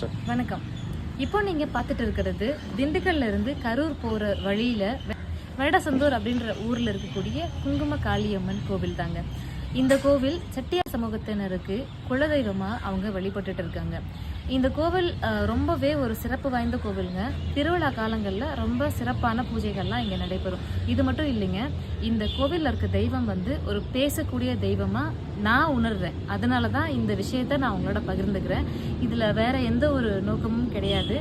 வணக்கம். இப்போ நீங்கள் பார்த்துட்டு இருக்கிறது திண்டுக்கல்ல இருந்து கரூர் போகிற வழியில் வேடசந்தூர் அப்படின்ற ஊரில் இருக்கக்கூடிய குங்கும காளியம்மன் கோவில் தாங்க. இந்த கோவில் செட்டியார் சமூகத்தினருக்கு குலதெய்வமாக அவங்க வழிபட்டுட்டு இருக்காங்க. இந்த கோவில் ரொம்பவே ஒரு சிறப்பு வாய்ந்த கோவிலுங்க. திருவிழா காலங்களில் ரொம்ப சிறப்பான பூஜைகள்லாம் இங்கே நடைபெறும். இது மட்டும் இல்லைங்க இந்த கோவிலில் இருக்க தெய்வம் வந்து ஒரு பேசக்கூடிய தெய்வமாக நான் உணர்றேன். அதனால தான் இந்த விஷயத்த நான் உங்களோட பகிர்ந்துக்கிறேன். இதில் வேற எந்த ஒரு நோக்கமும் கிடையாது.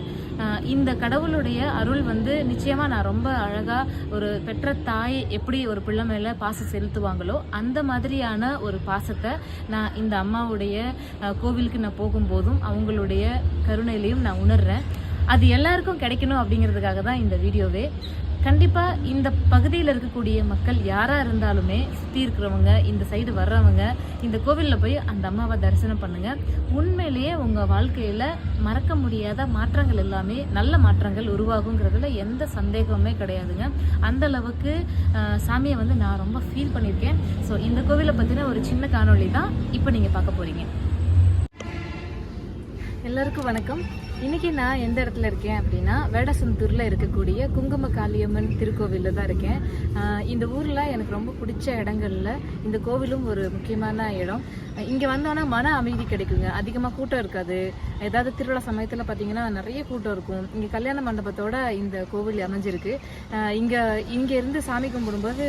இந்த கடவுளுடைய அருள் வந்து நிச்சயமாக நான் ரொம்ப அழகாக ஒரு பெற்ற தாய் எப்படி ஒரு பிள்ளை மேலே பாசம் செலுத்துவாங்களோ அந்த மாதிரியான ஒரு பாசத்தை நான் இந்த அம்மாவுடைய கோவிலுக்கு நான் போகும்போதும் அவங்களுடைய கருணையிலையும் நான் உணர்றேன். அது எல்லாருக்கும் கிடைக்கணும் அப்படிங்கிறதுக்காக தான் இந்த வீடியோவே. கண்டிப்பாக இந்த பகுதியில் இருக்கக்கூடிய மக்கள் யாராக இருந்தாலுமே சுற்றி இருக்கிறவங்க இந்த சைடு வர்றவங்க இந்த கோவிலில் போய் அந்த அம்மாவை தரிசனம் பண்ணுங்க. உண்மையிலேயே உங்கள் வாழ்க்கையில் மறக்க முடியாத மாற்றங்கள் எல்லாமே நல்ல மாற்றங்கள் உருவாகுங்கிறதுல எந்த சந்தேகமுமே கிடையாதுங்க. அந்த அளவுக்கு சாமியை வந்து நான் ரொம்ப ஃபீல் பண்ணியிருக்கேன். ஸோ இந்த கோவிலை பற்றின ஒரு சின்ன காணொளி தான் இப்போ நீங்கள் பார்க்க போகிறீங்க எல்லாருக்கும் வணக்கம். இன்னைக்கு நான் எந்த இடத்துல இருக்கேன் அப்படின்னா வேடசந்தூரில் இருக்கக்கூடிய குங்கும காளியம்மன் திருக்கோவிலில் தான் இருக்கேன். இந்த ஊரில் எனக்கு ரொம்ப பிடிச்ச இடங்கள்ல இந்த கோவிலும் ஒரு முக்கியமான இடம். இங்கே வந்தோன்னா மன அமைதி கிடைக்குங்க. அதிகமாக கூட்டம் இருக்காது. ஏதாவது திருவிழா சமயத்தில் பார்த்தீங்கன்னா நிறைய கூட்டம் இருக்கும். இங்கே கல்யாண மண்டபத்தோட இந்த கோவில் அமைஞ்சிருக்கு. இங்கே இங்கேருந்து இருந்து சாமி கும்பிடும்போது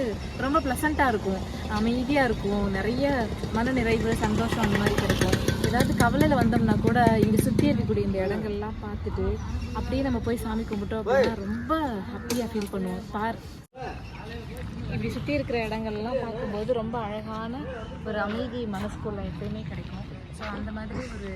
ரொம்ப ப்ளசண்ட்டாக இருக்கும். அமைதியாக இருக்கும். நிறைய மன நிறைவு சந்தோஷம் அந்த மாதிரி கிடைக்கும். ஏதாவது கவலையில் வந்தோம்னா கூட இங்கே சுற்றி இருக்கக்கூடிய இந்த இடங்கள்லாம் பார்த்துட்டு அப்படியே நம்ம போய் சாமி கும்பிட்டோம் அப்படின்னா ரொம்ப ஹாப்பியாக ஃபீல் பண்ணுவோம். பார். இப்படி சுற்றி இருக்கிற இடங்கள்லாம் பார்க்கும்போது ரொம்ப அழகான ஒரு அமைதி மனசுக்குள்ள எப்பயுமே கிடைக்கும். ஸோ அந்த மாதிரி ஒரு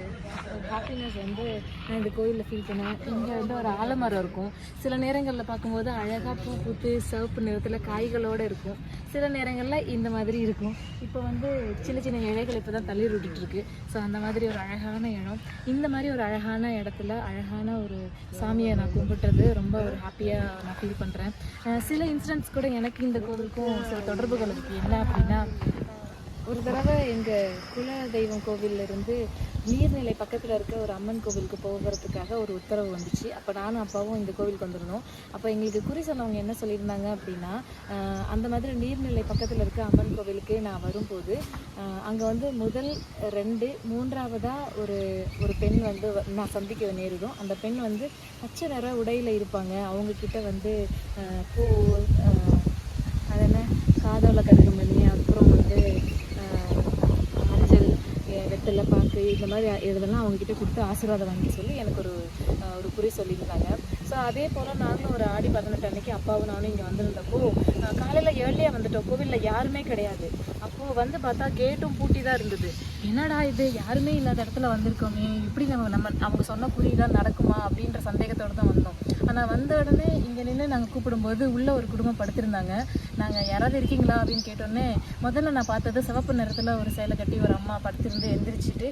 ஹாப்பினஸ் வந்து நான் இந்த கோயிலில் ஃபீல் பண்ணுவேன் இங்கே வந்து ஒரு ஆலமரம் இருக்கும். சில நேரங்களில் பார்க்கும்போது அழகாக பூ பூத்து சிவப்பு நிறத்தில் காய்களோடு இருக்கும். சில நேரங்களில் இந்த மாதிரி இருக்கும். இப்போ வந்து சின்ன சின்ன இலைகள் இப்போ தான் தள்ளி விட்டுட்டுருக்கு. ஸோ அந்த மாதிரி ஒரு அழகான இடம். இந்த மாதிரி ஒரு அழகான இடத்துல அழகான ஒரு சாமியை நான் கும்பிட்டுறது ரொம்ப ஒரு ஹாப்பியாக நான் ஃபீல் பண்ணுறேன் சில இன்சிடென்ட்ஸ் கூட எனக்கு இந்த கோவிலுக்கும் சில தொடர்புகள் இருக்குது என்ன அப்படின்னா ஒரு தடவை எங்கள் குல தெய்வம் கோவில்ல இருந்து நீர்நிலை பக்கத்தில் இருக்க ஒரு அம்மன் கோவிலுக்கு போகிறதுக்காக ஒரு உத்தரவு வந்துச்சு. அப்போ நானும் அப்பாவும் இந்த கோவிலுக்கு வந்திருந்தோம். அப்போ எங்களுக்கு குறி சொன்னவங்க என்ன சொல்லியிருந்தாங்க அப்படின்னா அந்த மாதிரி நீர்நிலை பக்கத்தில் இருக்க அம்மன் கோவிலுக்கு நான் வரும்போது அங்கே வந்து முதல் ரெண்டு மூன்றாவதாக ஒரு ஒரு பெண் வந்து நான் சந்திக்க நேரிடும். அந்த பெண் வந்து பச்சை நிற உடையில் இருப்பாங்க. அவங்க கிட்ட வந்து பூ அது என்ன காதோல கருகமணி இந்த மாதிரி இதெல்லாம் அவங்க கிட்ட கொடுத்து ஆசீர்வாதம் வாங்கி சொல்லி எனக்கு ஒரு ஒரு குறி சொல்லியிருந்தாங்க ஸோ அதே போல் நாங்களும் ஒரு ஆடி பதினெட்டு அன்னைக்கு அப்பாவும் நானும் இங்கே வந்திருந்தப்போ காலையில் ஏர்லியாக வந்துட்டோம். கோவிலில் யாருமே கிடையாது. அப்போது வந்து பார்த்தா கேட்டும் பூட்டி தான் இருந்தது. என்னடா இது? யாருமே இல்லாத இடத்துல வந்திருக்கோமே. இப்படி நம்ம நம்ம அவங்க சொன்ன குறி தான் நடக்குமா அப்படின்ற சந்தேகத்தோடு தான் வந்தோம். ஆனால் வந்த உடனே இங்கே நின்று நாங்கள் கூப்பிடும்போது உள்ளே ஒரு குடும்பம் படுத்திருந்தாங்க. நாங்கள் யாராவது இருக்கீங்களா? அப்படின்னு கேட்டோடனே முதல்ல நான் பார்த்தது சிவப்பு நிறத்தில் ஒரு சேலை கட்டி ஒரு அம்மா படுத்திருந்து எந்திரிச்சிட்டு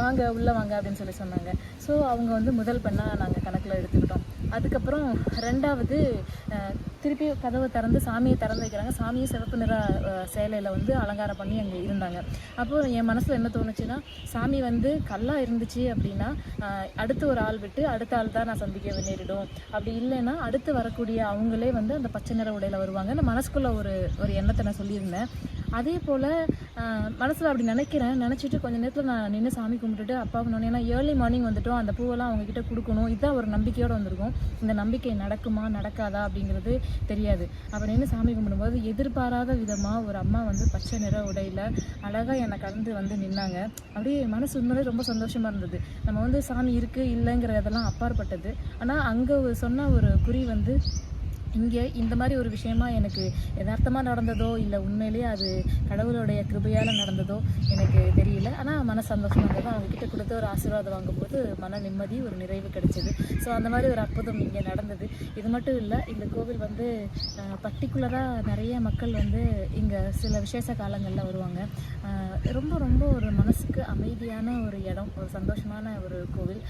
வாங்க உள்ளே வாங்க அப்படின்னு சொல்லி சொன்னாங்க. ஸோ அவங்க வந்து முதல் பெண்ணாக நாங்கள் கணக்கில் எடுத்துக்கிட்டோம். அதுக்கப்புறம் ரெண்டாவது திருப்பி கதவை திறந்து சாமியை திறந்து வைக்கிறாங்க. சாமியை சிவப்பு நிற சேலையில் வந்து அலங்காரம் பண்ணி அங்கே இருந்தாங்க. அப்போது என் மனசில் என்ன தோணுச்சுன்னா சாமி வந்து கல்லாக இருந்துச்சு அப்படின்னா அடுத்து ஒரு ஆள் விட்டு அடுத்த ஆள் தான் நான் சந்திக்க நேரிடும். அப்படி இல்லைன்னா அடுத்து வரக்கூடிய அவங்களே வந்து அந்த பச்சை நிற உடையில் வருவாங்க. அந்த மனசுக்குள்ள ஒரு ஒரு எண்ணத்தை நான் சொல்லியிருந்தேன். அதே போல் மனசில் அப்படி நினைக்கிறேன். நினச்சிட்டு கொஞ்ச நேரத்தில் நான் நின்று சாமி கும்பிட்டுட்டு அப்பா நான் ஏன்னா ஏர்லி மார்னிங் வந்துட்டோம். அந்த பூவெல்லாம் அவங்கக்கிட்ட கொடுக்கணும். இதுதான் ஒரு நம்பிக்கையோடு வந்திருக்கும். இந்த நம்பிக்கை நடக்குமா நடக்காதா அப்படிங்கிறது தெரியாது. அப்போ நின்று சாமி கும்பிடும்போது எதிர்பாராத விதமாக ஒரு அம்மா வந்து பச்சை நிற உடையில் அழகாக என்னை கலந்து வந்து நின்னாங்க. அப்படியே மனசு உண்மையிலே ரொம்ப சந்தோஷமாக இருந்தது. நம்ம வந்து சாமி இருக்குது இல்லைங்கிறதெல்லாம் அப்பாற்பட்டது. ஆனால் அங்கே சொன்ன ஒரு குறி வந்து இங்கே இந்த மாதிரி ஒரு விஷயமா எனக்கு யதார்த்தமாக நடந்ததோ இல்லை உண்மையிலேயே அது கடவுளுடைய கிருபையால் நடந்ததோ எனக்கு தெரியல. ஆனால் மன சந்தோஷமாக இருந்தது அவங்க கொடுத்து ஒரு ஆசீர்வாதம் வாங்கும்போது மன நிம்மதி ஒரு நிறைவு கிடைச்சிது. ஸோ அந்த மாதிரி ஒரு அற்புதம் இங்கே நடந்தது. இது மட்டும் இல்லை இந்த கோவில் வந்து பர்டிகுலராக நிறைய மக்கள் வந்து இங்கே சில விசேஷ காலங்களில் வருவாங்க. ரொம்ப ரொம்ப ஒரு மனசுக்கு அமைதியான ஒரு இடம் ஒரு சந்தோஷமான ஒரு கோவில்.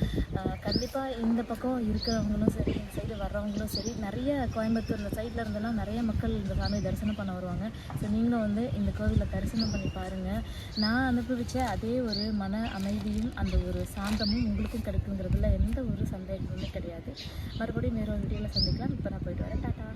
கண்டிப்பாக இந்த பக்கம் இருக்கிறவங்களும் சரி இந்த சைடு வர்றவங்களும் சரி நிறைய கோயம்புத்தூர் கோயம்புத்தூர் இந்த சைடில் இருந்தெல்லாம் நிறைய மக்கள் இந்த சாமியை தரிசனம் பண்ண வருவாங்க. ஸோ நீங்களும் வந்து இந்த கோவிலில் தரிசனம் பண்ணி பாருங்கள் நான் அனுபவித்த அதே ஒரு மன அமைதியும் அந்த ஒரு சாந்தமும் உங்களுக்கும் கிடைக்குங்கிறதுல எந்த ஒரு சந்தேகமுமே கிடையாது. மறுபடியும் வேறு ஒரு வீடியோவில் சந்திக்கலாம். இப்போ நான் போயிட்டு வரேன். டாட்டா.